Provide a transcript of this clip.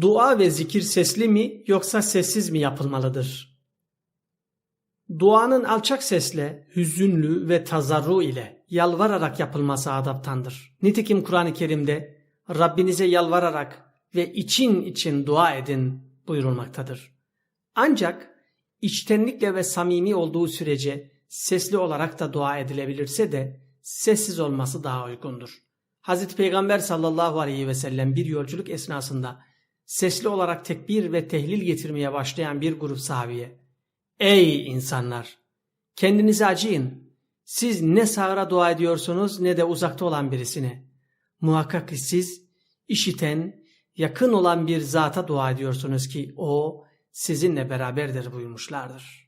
Dua ve zikir sesli mi yoksa sessiz mi yapılmalıdır? Duanın alçak sesle, hüzünlü ve tazarru ile yalvararak yapılması adaptandır. Nitekim Kur'an-ı Kerim'de Rabbinize yalvararak ve için için dua edin buyurulmaktadır. Ancak içtenlikle ve samimi olduğu sürece sesli olarak da dua edilebilirse de sessiz olması daha uygundur. Hazreti Peygamber sallallahu aleyhi ve sellem bir yolculuk esnasında sesli olarak tekbir ve tehlil getirmeye başlayan bir grup sahabeye Ey insanlar! Kendinize acıyın. Siz ne sağıra dua ediyorsunuz ne de uzakta olan birisine. Muhakkak ki siz işiten, yakın olan bir zata dua ediyorsunuz ki o sizinle beraberdir buyurmuşlardır.